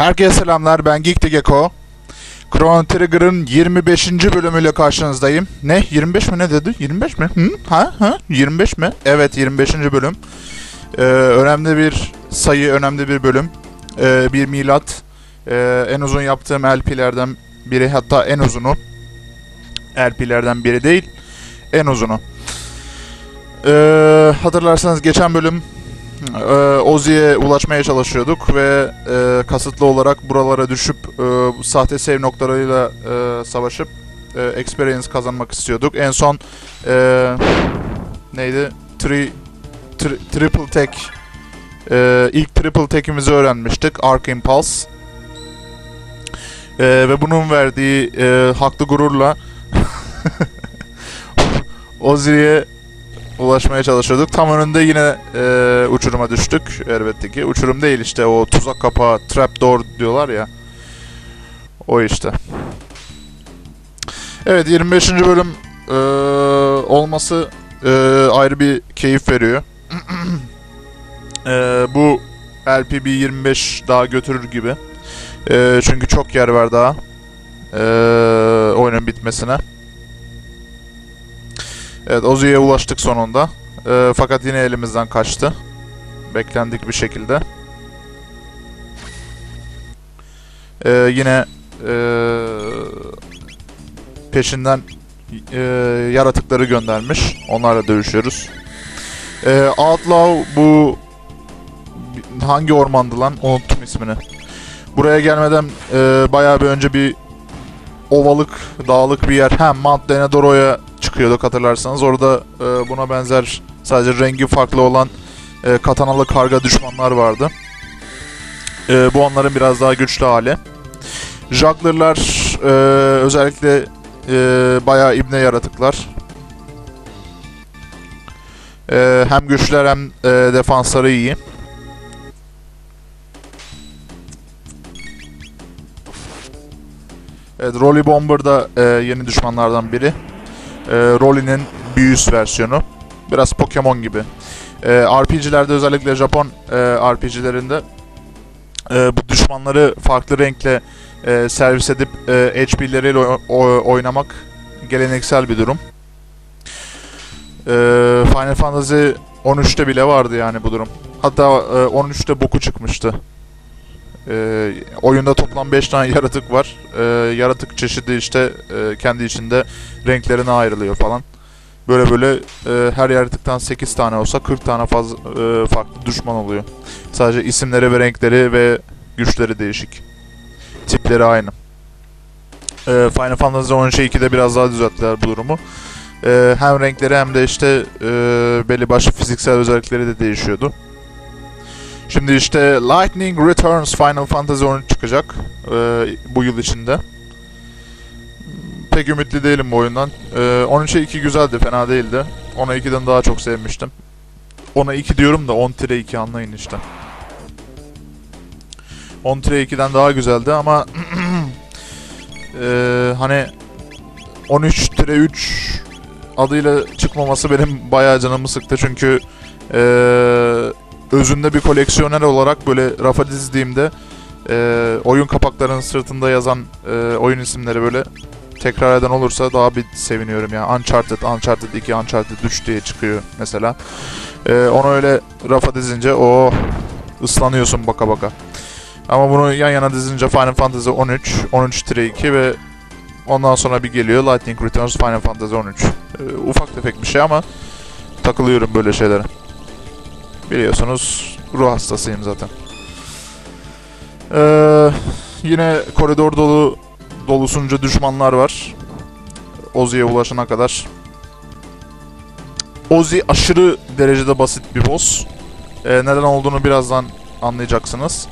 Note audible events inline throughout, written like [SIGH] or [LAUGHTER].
Herkese selamlar ben Geek Gecko. Chrono Trigger'ın 25. bölümüyle karşınızdayım. Ne? 25 mi ne dedi? 25 mi? Hı? Ha? Ha? 25 mi? Evet 25. bölüm. Ee, önemli bir sayı, önemli bir bölüm. Ee, bir milat. Ee, en uzun yaptığım LP'lerden biri hatta en uzunu. LP'lerden biri değil. En uzunu. Ee, hatırlarsanız geçen bölüm e, Ozi'ye ulaşmaya çalışıyorduk ve e, kasıtlı olarak buralara düşüp e, sahte save noktalarıyla e, savaşıp e, experience kazanmak istiyorduk. En son e, neydi? Tri, tri- triple tech e, ilk triple tech'imizi öğrenmiştik. Arc Impulse. E, ve bunun verdiği e, haklı gururla [LAUGHS] Ozi'ye ulaşmaya çalışıyorduk. Tam önünde yine e, uçuruma düştük elbette ki. Uçurum değil işte o tuzak kapağı, trapdoor diyorlar ya. O işte. Evet 25. bölüm e, olması e, ayrı bir keyif veriyor. [CLEARS THROAT] e, bu LPB 25 daha götürür gibi. E, çünkü çok yer var daha. E, oyunun bitmesine. Evet Ozu'ya ulaştık sonunda. Ee, fakat yine elimizden kaçtı. Beklendik bir şekilde. Ee, yine ee, peşinden ee, yaratıkları göndermiş. Onlarla dövüşüyoruz. Ee, Outlaw bu hangi ormandı lan? Unuttum ismini. Buraya gelmeden ee, bayağı bir önce bir ovalık, dağlık bir yer. Hem Mount Denadoro'ya çıkıyorduk hatırlarsanız. Orada e, buna benzer sadece rengi farklı olan e, katanalı karga düşmanlar vardı. E, bu onların biraz daha güçlü hali. Juggler'lar e, özellikle e, bayağı ibne yaratıklar. E, hem güçler hem e, defansları iyi. Evet, Rolly Bomber da e, yeni düşmanlardan biri e, Rolly'nin bir üst versiyonu. Biraz Pokemon gibi. E, RPG'lerde özellikle Japon e, RPG'lerinde e, bu düşmanları farklı renkle e, servis edip e, HP'leriyle oynamak geleneksel bir durum. E, Final Fantasy 13'te bile vardı yani bu durum. Hatta e, 13'te boku çıkmıştı. E, oyunda toplam 5 tane [LAUGHS] yaratık var. E, yaratık çeşidi işte e, kendi içinde renklerine ayrılıyor falan. Böyle böyle e, her yaratıktan 8 tane olsa 40 tane fazla e, farklı düşman oluyor. Sadece isimleri ve renkleri ve güçleri değişik. Tipleri aynı. E, Final Fantasy 2'de biraz daha düzelttiler bu durumu. E, hem renkleri hem de işte e, belli başlı fiziksel özellikleri de değişiyordu. Şimdi işte Lightning Returns Final Fantasy 13 çıkacak e, bu yıl içinde pek ümitli değilim bu oyundan. Ee, 13'e 2 güzeldi, fena değildi. 10'a 2'den daha çok sevmiştim. 10'a 2 diyorum da 10-2 anlayın işte. 10-2'den daha güzeldi ama ee, [CLEARS THROAT] hani 13-3 adıyla çıkmaması benim bayağı canımı sıktı çünkü ee, özünde bir koleksiyoner olarak böyle rafa dizdiğimde ee, oyun kapaklarının sırtında yazan ee, oyun isimleri böyle tekrar eden olursa daha bir seviniyorum ya. Uncharted, Uncharted 2, Uncharted 3 diye çıkıyor mesela. Ee, onu öyle rafa dizince o ıslanıyorsun baka baka. Ama bunu yan yana dizince Final Fantasy 13, 13-2 ve ondan sonra bir geliyor Lightning Returns Final Fantasy 13. Ee, ufak tefek bir şey ama takılıyorum böyle şeylere. Biliyorsunuz ruh hastasıyım zaten. Ee, yine koridor dolu dolusunca düşmanlar var. Ozi'ye ulaşana kadar. Ozi aşırı derecede basit bir boss. Ee, neden olduğunu birazdan anlayacaksınız.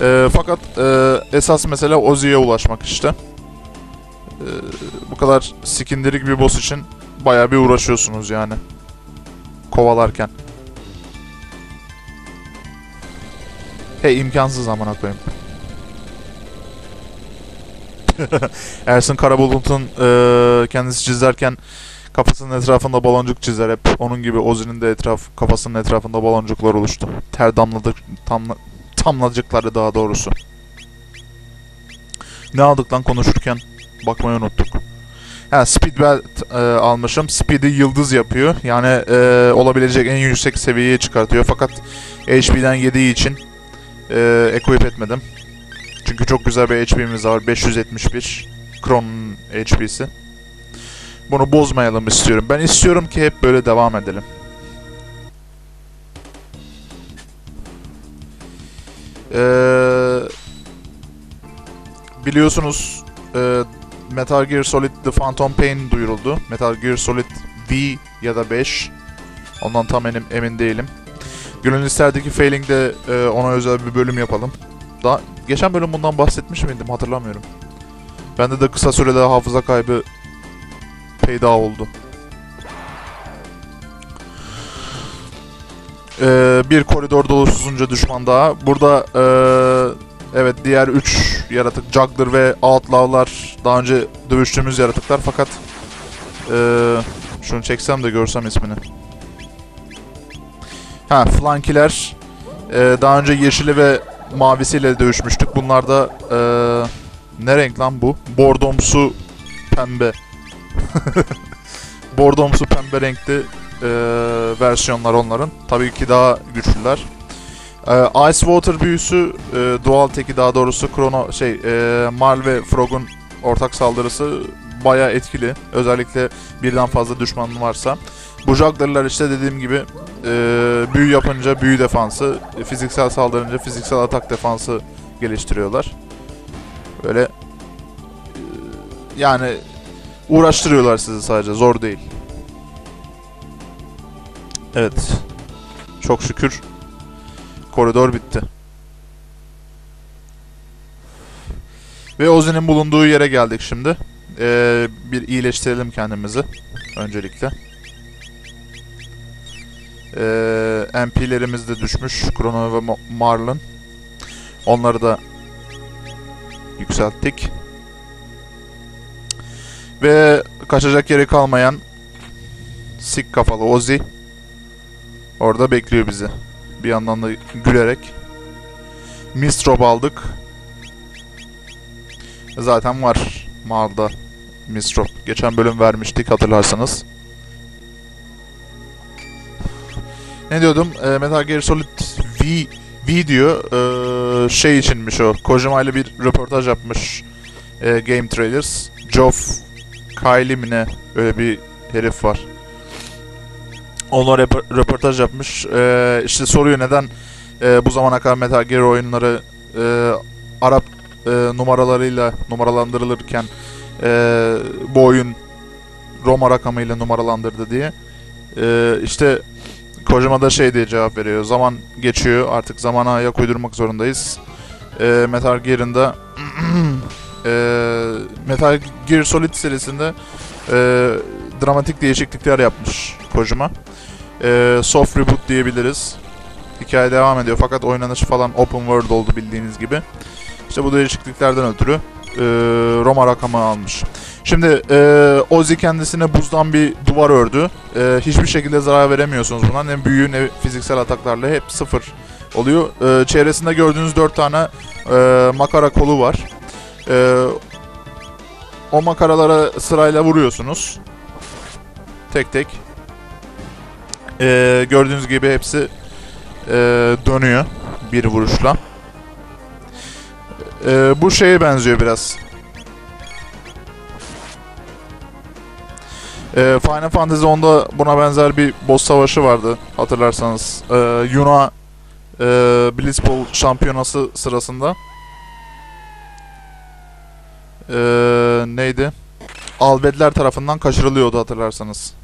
Ee, fakat e, esas mesele Ozi'ye ulaşmak işte. Ee, bu kadar sikindirik bir boss için bayağı bir uğraşıyorsunuz yani. Kovalarken. Hey imkansız amına koyayım. [LAUGHS] Ersin Karabulut'un eee, kendisi çizerken kafasının etrafında baloncuk çizer hep. Onun gibi Ozi'nin de etraf kafasının etrafında baloncuklar oluştu. Ter damladık tam tamlacıkları daha doğrusu. Ne aldık lan konuşurken? Bakmayı unuttuk. Ha Speed Belt e, almışım. Speed'i yıldız yapıyor. Yani e, olabilecek en yüksek seviyeye çıkartıyor. Fakat HP'den yediği için e, equip etmedim. Çünkü çok güzel bir HP'miz var. 571. Kron'un HP'si. Bunu bozmayalım istiyorum. Ben istiyorum ki hep böyle devam edelim. Ee, biliyorsunuz e, Metal Gear Solid The Phantom Pain duyuruldu. Metal Gear Solid V ya da 5. Ondan tam emin, emin değilim. Gönül isterdi ki Failing'de e, ona özel bir bölüm yapalım. Daha geçen bölüm bundan bahsetmiş miydim hatırlamıyorum. Bende de kısa sürede hafıza kaybı peyda oldu. Ee, bir koridor dolusuzunca düşman daha. Burada ee, evet diğer 3 yaratık Juggler ve Outlaw'lar daha önce dövüştüğümüz yaratıklar fakat ee, şunu çeksem de görsem ismini. Ha Flankiler ee, daha önce yeşili ve mavisiyle dövüşmüştük. Bunlar da ee, ne renk lan bu? Bordomsu pembe. [LAUGHS] Bordomsu pembe renkli e, versiyonlar onların. Tabii ki daha güçlüler. E, Ice Water büyüsü e, doğal teki daha doğrusu Chrono şey e, Mal ve Frog'un ortak saldırısı baya etkili. Özellikle birden fazla düşmanın varsa. Bu juggler'lar işte dediğim gibi e, büyü yapınca büyü defansı, fiziksel saldırınca fiziksel atak defansı geliştiriyorlar. Böyle e, yani uğraştırıyorlar sizi sadece zor değil. Evet. Çok şükür koridor bitti. Ve Ozi'nin bulunduğu yere geldik şimdi. Ee, bir iyileştirelim kendimizi öncelikle. Ee, MP'lerimiz de düşmüş. Chrono ve Marlon. Onları da yükselttik. Ve kaçacak yeri kalmayan sik kafalı Ozzy orada bekliyor bizi. Bir yandan da gülerek. Mistrop aldık. Zaten var Marl'da Mistrop. Geçen bölüm vermiştik hatırlarsanız. Ne diyordum? E, Metal Gear Solid V video e, şey içinmiş o. Kojima ile bir röportaj yapmış. E, Game Trailers. Geoff Kylie mi ne? Öyle bir herif var. Onunla röpo- röportaj yapmış. Ee, işte soruyor neden e, bu zamana kadar Metal Gear oyunları e, Arap e, numaralarıyla numaralandırılırken e, bu oyun Roma rakamıyla numaralandırdı diye. E, işte Kojima da şey diye cevap veriyor. Zaman geçiyor. Artık zamana ayak uydurmak zorundayız. E, Metal Gear'ın da [CLEARS THROAT] e, Metal Gear Solid serisinde e, dramatik değişiklikler yapmış Kojima. E, soft reboot diyebiliriz. Hikaye devam ediyor fakat oynanışı falan open world oldu bildiğiniz gibi. İşte bu değişikliklerden ötürü e, Roma rakamı almış. Şimdi e, Ozzy kendisine buzdan bir duvar ördü. E, hiçbir şekilde zarar veremiyorsunuz buna. Ne büyü ne fiziksel ataklarla hep sıfır oluyor. E, çevresinde gördüğünüz dört tane e, makara kolu var. E, o makaralara sırayla vuruyorsunuz. Tek tek. E, gördüğünüz gibi hepsi e, dönüyor bir vuruşla. E, bu şeye benziyor biraz. E, Final Fantasy 10'da buna benzer bir boss savaşı vardı hatırlarsanız. E, Yuna e, Blitzball şampiyonası sırasında. E, neydi? Albedler tarafından kaçırılıyordu hatırlarsanız.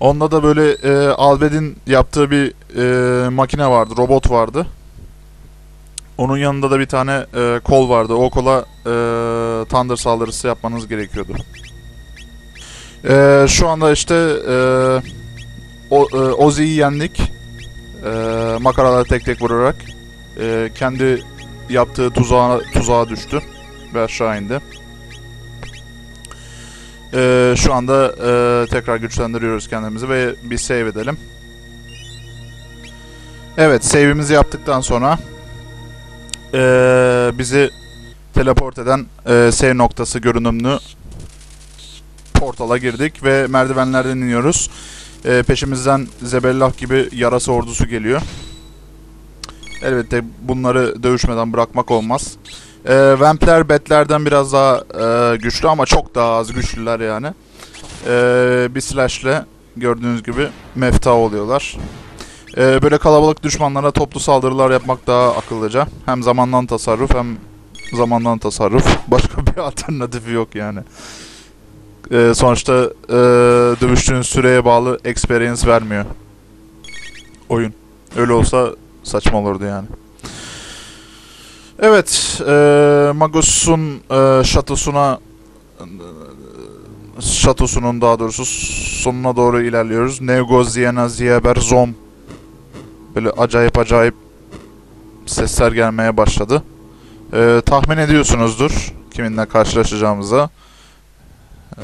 Onda da böyle e, Albed'in yaptığı bir e, makine vardı, robot vardı. Onun yanında da bir tane e, kol vardı. O kola e, Thunder saldırısı yapmanız gerekiyordu. E, şu anda işte e, o, e, Ozzy'yi yendik. E, makaraları tek tek vurarak. E, kendi yaptığı tuzağa, tuzağa düştü. Ve aşağı indi. E, şu anda e, tekrar güçlendiriyoruz kendimizi ve bir save edelim. Evet, save'imizi yaptıktan sonra eee, bizi teleport eden eee, save noktası görünümlü portala girdik ve merdivenlerden iniyoruz. Eee, peşimizden Zebellah gibi yarası ordusu geliyor. Elbette bunları dövüşmeden bırakmak olmaz. Eee Vampler Bat'lerden biraz daha eee, güçlü ama çok daha az güçlüler yani. Eee, bir slash'le gördüğünüz gibi mefta oluyorlar. Eee, böyle kalabalık düşmanlara toplu saldırılar yapmak daha akıllıca. Hem zamandan tasarruf hem zamandan tasarruf. [LAUGHS] Başka bir alternatifi yok yani. Eee, sonuçta eee dövüştüğün süreye bağlı experience vermiyor. Oyun. Öyle olsa saçma olurdu yani. Evet, eee Magus'un eee şatosuna şatosunun daha doğrusu sonuna doğru ilerliyoruz. Neugo, Ziena, Zieber, Zom. Böyle acayip acayip sesler gelmeye başladı. Eee, tahmin ediyorsunuzdur kiminle karşılaşacağımıza.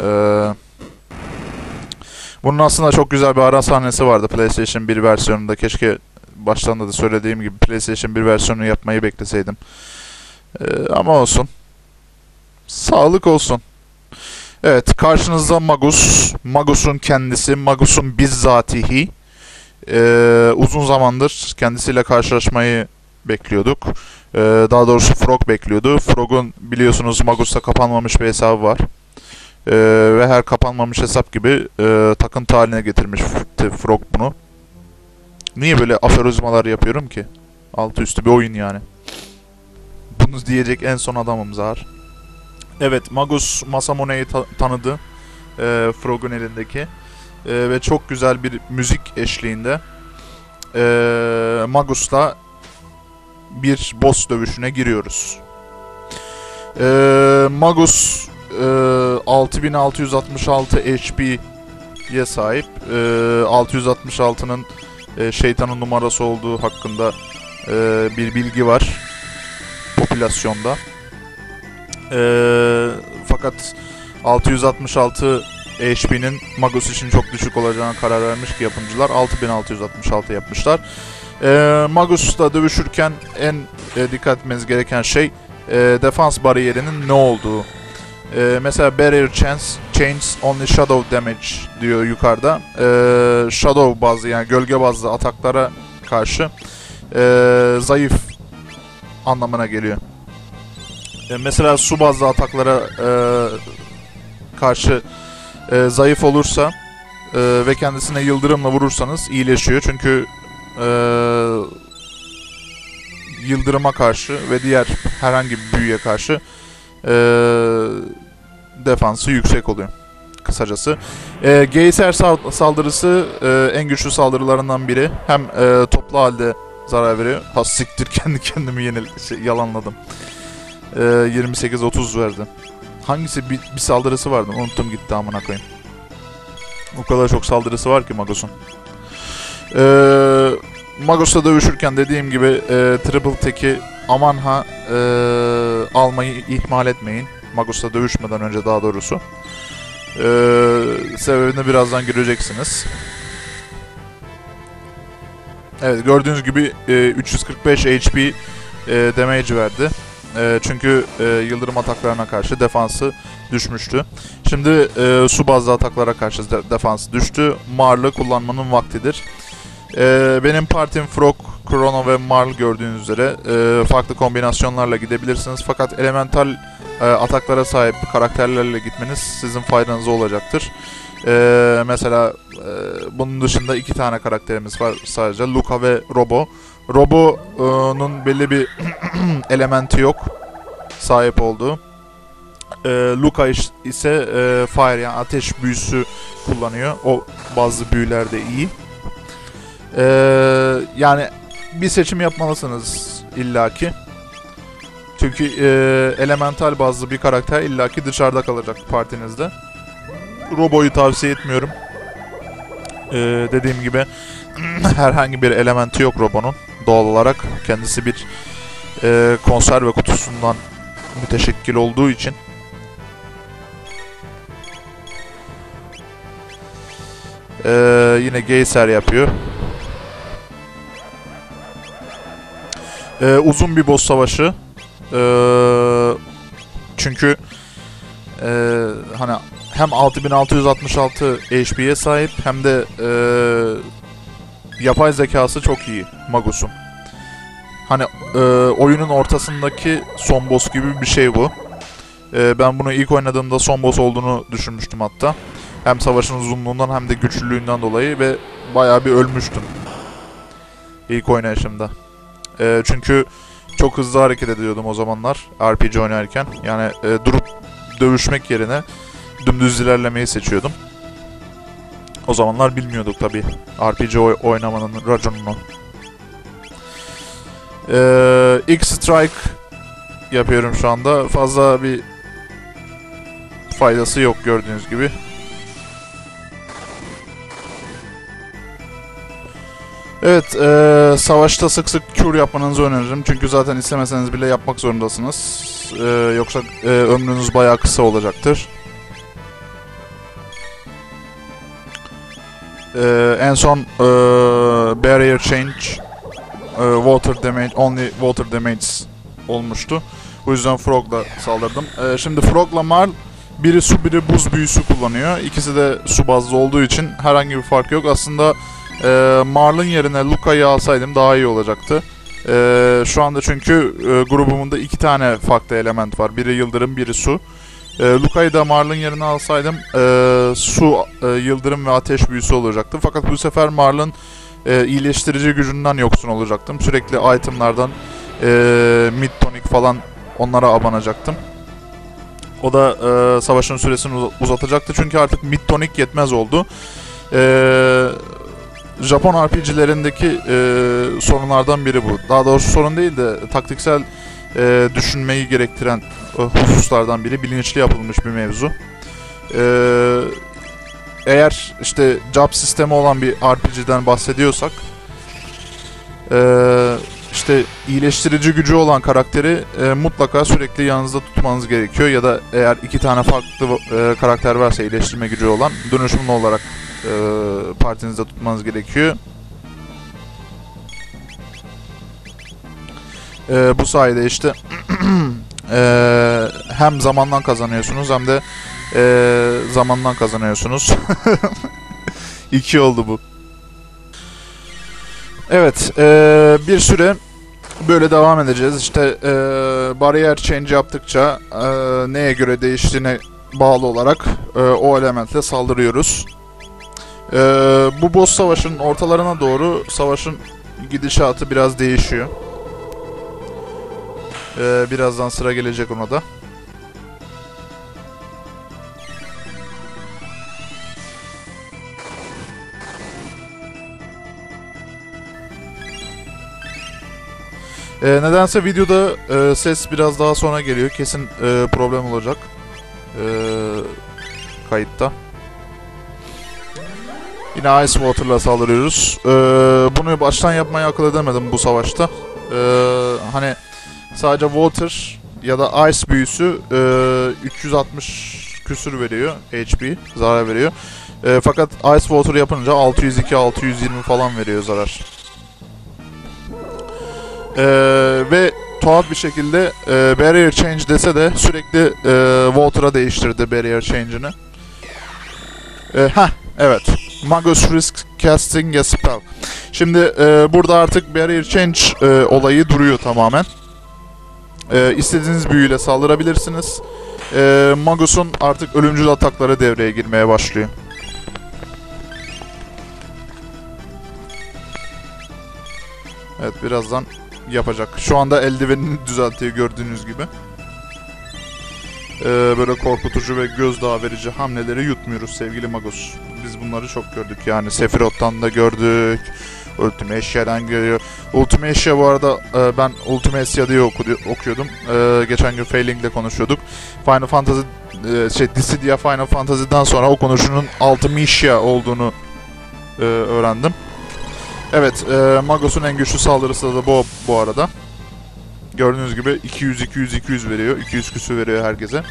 Eee bunun aslında çok güzel bir ara sahnesi vardı PlayStation 1 versiyonunda. Keşke baştan da söylediğim gibi PlayStation 1 versiyonu yapmayı bekleseydim. Ee, ama olsun. Sağlık olsun. Evet, karşınızda Magus. Magus'un kendisi, Magus'un bizzatihi. Ee, uzun zamandır kendisiyle karşılaşmayı bekliyorduk. Ee, daha doğrusu Frog bekliyordu. Frog'un biliyorsunuz Magus'ta kapanmamış bir hesabı var. Ee, ve her kapanmamış hesap gibi e, takıntı haline getirmiş Frog bunu. Niye böyle aforizmalar yapıyorum ki? Altı üstü bir oyun yani. Bunu diyecek en son adamım Zahar. Evet, Magus Masamune'yi ta- tanıdı. E, Frog'un elindeki. E, ve çok güzel bir müzik eşliğinde e, Magus'la bir boss dövüşüne giriyoruz. E, Magus e, 6666 HP'ye sahip. E, 666'nın e, şeytanın numarası olduğu hakkında e, bir bilgi var popülasyonda. E, fakat 666 HP'nin Magus için çok düşük olacağına karar vermiş ki yapımcılar 6666 yapmışlar. E, Magus'la dövüşürken en e, dikkat etmeniz gereken şey e, defans bariyerinin ne olduğu. E, mesela barrier chance changes only shadow damage diyor yukarıda. E, shadow bazlı yani gölge bazlı ataklara karşı e, zayıf anlamına geliyor. E, mesela su bazlı ataklara e, karşı e, zayıf olursa e, ve kendisine yıldırımla vurursanız iyileşiyor. Çünkü e, yıldırıma karşı ve diğer herhangi bir büyüye karşı e, defansı yüksek oluyor. Kısacası. E, Geyser sal- saldırısı e, en güçlü saldırılarından biri. Hem e, toplu halde zarar veriyor. Ha siktir [LAUGHS] kendi kendimi yenil şey, yalanladım. E, 28-30 verdi. Hangisi bir, bir saldırısı vardı unuttum gitti amına koyayım. O kadar çok saldırısı var ki Magos'un. Eee Magos'la dövüşürken dediğim gibi e, Triple Tech'i aman ha e, almayı ihmal etmeyin. Magos'la dövüşmeden önce daha doğrusu. E, sebebini birazdan göreceksiniz. Evet gördüğünüz gibi e, 345 HP e, damage verdi. E, çünkü e, yıldırım ataklarına karşı defansı düşmüştü. Şimdi e, su bazlı ataklara karşı de- defansı düştü. Marl'ı kullanmanın vaktidir. Ee, benim partim Frog, Chrono ve Marl gördüğünüz üzere e, farklı kombinasyonlarla gidebilirsiniz. Fakat elemental e, ataklara sahip karakterlerle gitmeniz sizin faydanıza olacaktır. Ee, mesela e, bunun dışında iki tane karakterimiz var sadece Luca ve Robo. Robo'nun belli bir [CLEARS THROAT] elementi yok sahip olduğu. Ee, Luca ise e, Fire yani ateş büyüsü kullanıyor. O bazı büyülerde iyi. Ee, yani bir seçim yapmalısınız illaki. Çünkü e, elemental bazlı bir karakter illaki dışarıda kalacak partinizde. Robo'yu tavsiye etmiyorum. Ee, dediğim gibi [CLEARS THROAT] herhangi bir elementi yok Robo'nun. Doğal olarak kendisi bir e, konserve kutusundan müteşekkil olduğu için. Ee, yine Geyser yapıyor. Ee, uzun bir boss savaşı. Ee, çünkü ee, hani hem 6666 HP'ye sahip hem de ee, yapay zekası çok iyi Magus'un. Hani ee, oyunun ortasındaki son boss gibi bir şey bu. Ee, ben bunu ilk oynadığımda son boss olduğunu düşünmüştüm hatta. Hem savaşın uzunluğundan hem de güçlülüğünden dolayı ve bayağı bir ölmüştüm. İlk oynayışımda. Ee, çünkü çok hızlı hareket ediyordum o zamanlar RPG oynarken. Yani e, durup dövüşmek yerine dümdüz ilerlemeyi seçiyordum. O zamanlar bilmiyorduk tabi RPG oy- oynamanın raconunu. Ee, X-Strike yapıyorum şu anda. Fazla bir faydası yok gördüğünüz gibi. Evet, eee, savaşta sık sık kür yapmanızı öneririm. Çünkü zaten istemeseniz bile yapmak zorundasınız. Eee, yoksa eee, ömrünüz bayağı kısa olacaktır. Eee, en son eee, barrier change, water damage, only water damage olmuştu. Bu yüzden Frog'la saldırdım. Eee, şimdi Frog'la Marl biri su biri buz büyüsü kullanıyor. İkisi de su bazlı olduğu için herhangi bir fark yok. Aslında e, Marl'ın yerine Luka'yı alsaydım daha iyi olacaktı. E, şu anda çünkü e, grubumunda iki tane farklı element var. Biri yıldırım, biri su. E, Luka'yı da Marl'ın yerine alsaydım e, su, e, yıldırım ve ateş büyüsü olacaktı. Fakat bu sefer Marl'ın e, iyileştirici gücünden yoksun olacaktım. Sürekli itemlardan e, mid tonic falan onlara abanacaktım. O da e, savaşın süresini uz- uzatacaktı çünkü artık mid tonic yetmez oldu. Eee Japon RPG'lerindeki e, sorunlardan biri bu. Daha doğrusu sorun değil de taktiksel e, düşünmeyi gerektiren e, hususlardan biri. Bilinçli yapılmış bir mevzu. E, eğer işte job sistemi olan bir RPG'den bahsediyorsak e, işte iyileştirici gücü olan karakteri e, mutlaka sürekli yanınızda tutmanız gerekiyor ya da eğer iki tane farklı e, karakter varsa iyileştirme gücü olan dönüşümlü olarak e, partinizde tutmanız gerekiyor. E, bu sayede işte [CLEARS THROAT] e, hem zamandan kazanıyorsunuz hem de e, zamandan kazanıyorsunuz. [LAUGHS] İki oldu bu. Evet, e, bir süre böyle devam edeceğiz. İşte e, bariyer change yaptıkça e, neye göre değiştiğine bağlı olarak e, o elementle saldırıyoruz. Ee, bu boss savaşın ortalarına doğru savaşın gidişatı biraz değişiyor. Ee, birazdan sıra gelecek ona da. Ee, nedense videoda e, ses biraz daha sonra geliyor. Kesin e, problem olacak. E, kayıtta. Yine Ice Water'la saldırıyoruz. Ee, bunu baştan yapmayı akıl edemedim bu savaşta. Ee, hani sadece Water ya da Ice büyüsü e, 360 küsür veriyor HP, zarar veriyor. E, fakat Ice Water yapınca 602-620 falan veriyor zarar. E, ve tuhaf bir şekilde e, Barrier Change dese de sürekli e, Water'a değiştirdi Barrier Change'ini. E, heh, evet. Magus Risk Casting a Spell. Şimdi e, burada artık Barrier Change e, olayı duruyor tamamen. E, istediğiniz büyüyle saldırabilirsiniz. E, Magus'un artık ölümcül atakları devreye girmeye başlıyor. Evet birazdan yapacak. Şu anda eldivenini [LAUGHS] düzeltiyor gördüğünüz gibi. Ee, böyle korkutucu ve gözdağı verici hamleleri yutmuyoruz sevgili Magus. Biz bunları çok gördük yani Sephiroth'tan da gördük. Ultimatia'dan görüyor. Ultimatia bu arada e, ben Ultimatia diye okudu, okuyordum. E, geçen gün Failing'de konuşuyorduk. Final Fantasy e, şey Dissidia Final Fantasy'den sonra o konuşunun Ultimatia olduğunu e, öğrendim. Evet, e, Magos'un en güçlü saldırısı da bu bu arada. Gördüğünüz gibi 200 200 200 veriyor. 200 küsü veriyor herkese.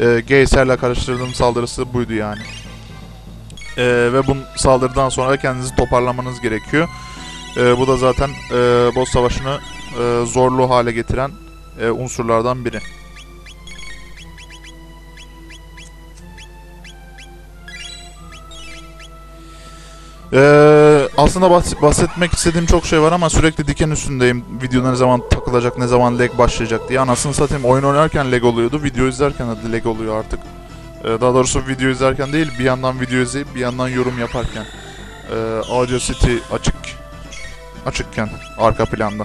E, Geyser'le karıştırdığım saldırısı buydu yani. E, ve bu saldırıdan sonra kendinizi toparlamanız gerekiyor. E, bu da zaten e, boss savaşını e, zorlu hale getiren e, unsurlardan biri. Ee, aslında bahs- bahsetmek istediğim çok şey var ama sürekli diken üstündeyim. Video ne zaman takılacak, ne zaman lag başlayacak diye. Anasını satayım oyun oynarken lag oluyordu, video izlerken de lag oluyor artık. Ee, daha doğrusu video izlerken değil, bir yandan video izleyip bir yandan yorum yaparken. Ee, Audacity açık, açıkken arka planda.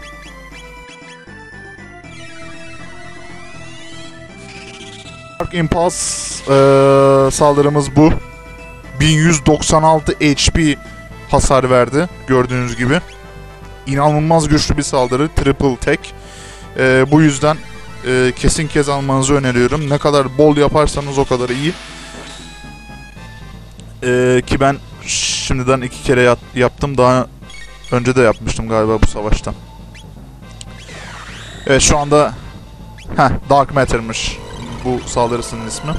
Dark Impulse ee, saldırımız bu. 1196 HP hasar verdi gördüğünüz gibi. İnanılmaz güçlü bir saldırı. Triple tek. Ee, bu yüzden e, kesin kez almanızı öneriyorum. Ne kadar bol yaparsanız o kadar iyi. Ee, ki ben şimdiden iki kere yat- yaptım. Daha önce de yapmıştım galiba bu savaşta. Evet şu anda Heh, Dark Matter'mış bu saldırısının ismi.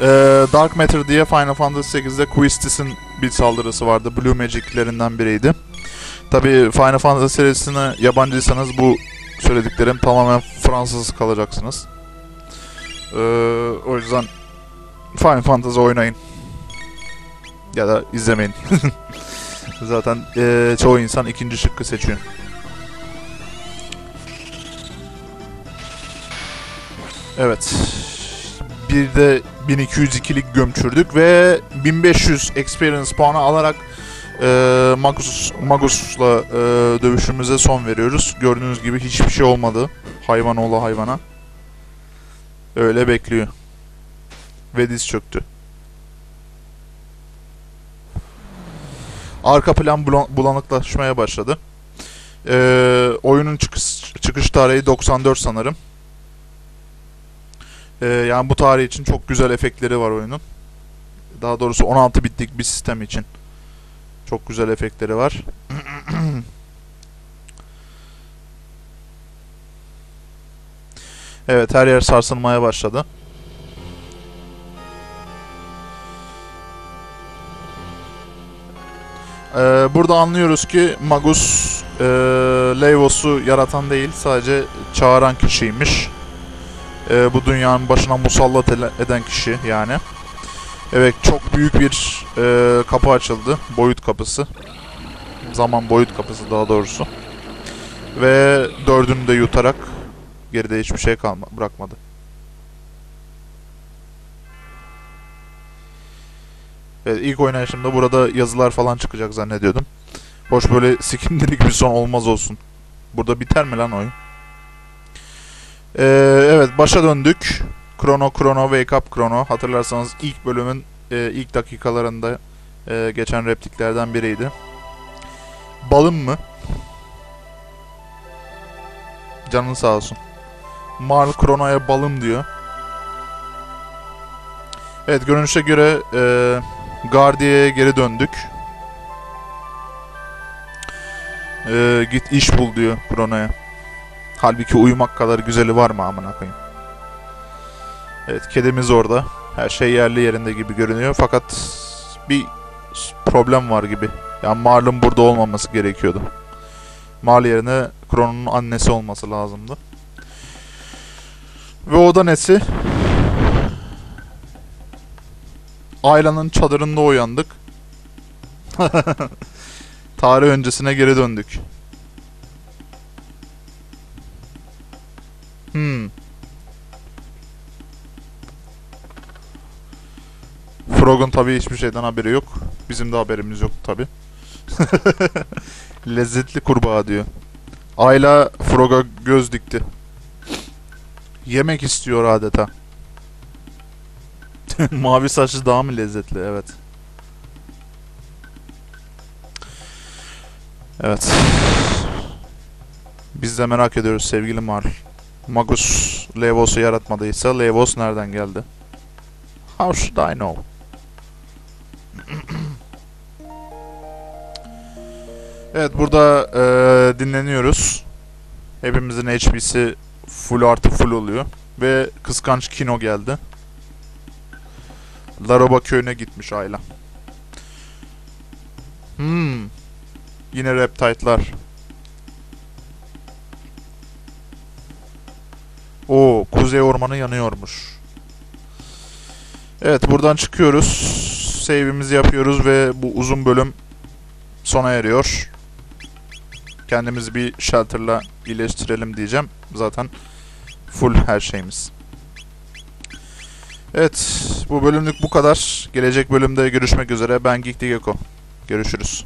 Ee, Dark Matter diye Final Fantasy 8'de Quistis'in bir saldırısı vardı. Blue Magic'lerinden biriydi. Tabi Final Fantasy serisine yabancıysanız bu söylediklerim tamamen Fransız kalacaksınız. Ee, o yüzden Final Fantasy oynayın. Ya da izlemeyin. [LAUGHS] Zaten ee, çoğu insan ikinci şıkkı seçiyor. Evet. Bir de 1202'lik gömçürdük ve 1500 experience puanı alarak e, Magus Magus'la e, dövüşümüze son veriyoruz. Gördüğünüz gibi hiçbir şey olmadı. Hayvan oğlu hayvana. Öyle bekliyor. Ve diz çöktü. Arka plan bulan- bulanıklaşmaya başladı. E, oyunun çıkış, çıkış tarihi 94 sanırım. Ee, yani bu tarih için çok güzel efektleri var oyunun. Daha doğrusu 16 bitlik bir sistem için. Çok güzel efektleri var. [CLEARS THROAT] evet her yer sarsılmaya başladı. Ee, burada anlıyoruz ki Magus e, Leivos'u yaratan değil sadece çağıran kişiymiş e, bu dünyanın başına musallat eden kişi yani. Evet çok büyük bir e, kapı açıldı. Boyut kapısı. Zaman boyut kapısı daha doğrusu. Ve dördünü de yutarak geride hiçbir şey kalma bırakmadı. Evet, ilk oynayışımda burada yazılar falan çıkacak zannediyordum. Hoş böyle sikimdirik bir son olmaz olsun. Burada biter mi lan oyun? Ee, evet başa döndük. Chrono Chrono Wake Up Chrono. Hatırlarsanız ilk bölümün e, ilk dakikalarında e, geçen repliklerden biriydi. Balım mı? Canın sağ olsun. Marl Chrono'ya balım diyor. Evet görünüşe göre e, Gardia'ya geri döndük. E, git iş bul diyor Chrono'ya. Halbuki uyumak kadar güzeli var mı amına koyayım. Evet kedimiz orada. Her şey yerli yerinde gibi görünüyor fakat bir problem var gibi. Yani Marl'ın burada olmaması gerekiyordu. Marl yerine Kron'un annesi olması lazımdı. Ve o da nesi? Ayla'nın çadırında uyandık. [LAUGHS] Tarih öncesine geri döndük. Frog'un tabii hiçbir şeyden haberi yok. Bizim de haberimiz yok tabii. [LAUGHS] Lezzetli kurbağa diyor. Ayla Frog'a göz dikti. Yemek istiyor adeta. [LAUGHS] Mavi saçlı daha mı lezzetli? Evet. Evet. Biz de merak ediyoruz sevgili Marl. Magus Levos'u yaratmadıysa Levos nereden geldi? How should I know? evet burada e, dinleniyoruz. Hepimizin HP'si full artı full oluyor. Ve kıskanç Kino geldi. Laroba köyüne gitmiş Ayla. Hmm. Yine reptite'lar. O kuzey ormanı yanıyormuş. Evet buradan çıkıyoruz. Save'imizi yapıyoruz ve bu uzun bölüm sona eriyor. Kendimizi bir shelter'la iyileştirelim diyeceğim. Zaten full her şeyimiz. Evet bu bölümlük bu kadar. Gelecek bölümde görüşmek üzere. Ben Geek Gecko. Görüşürüz.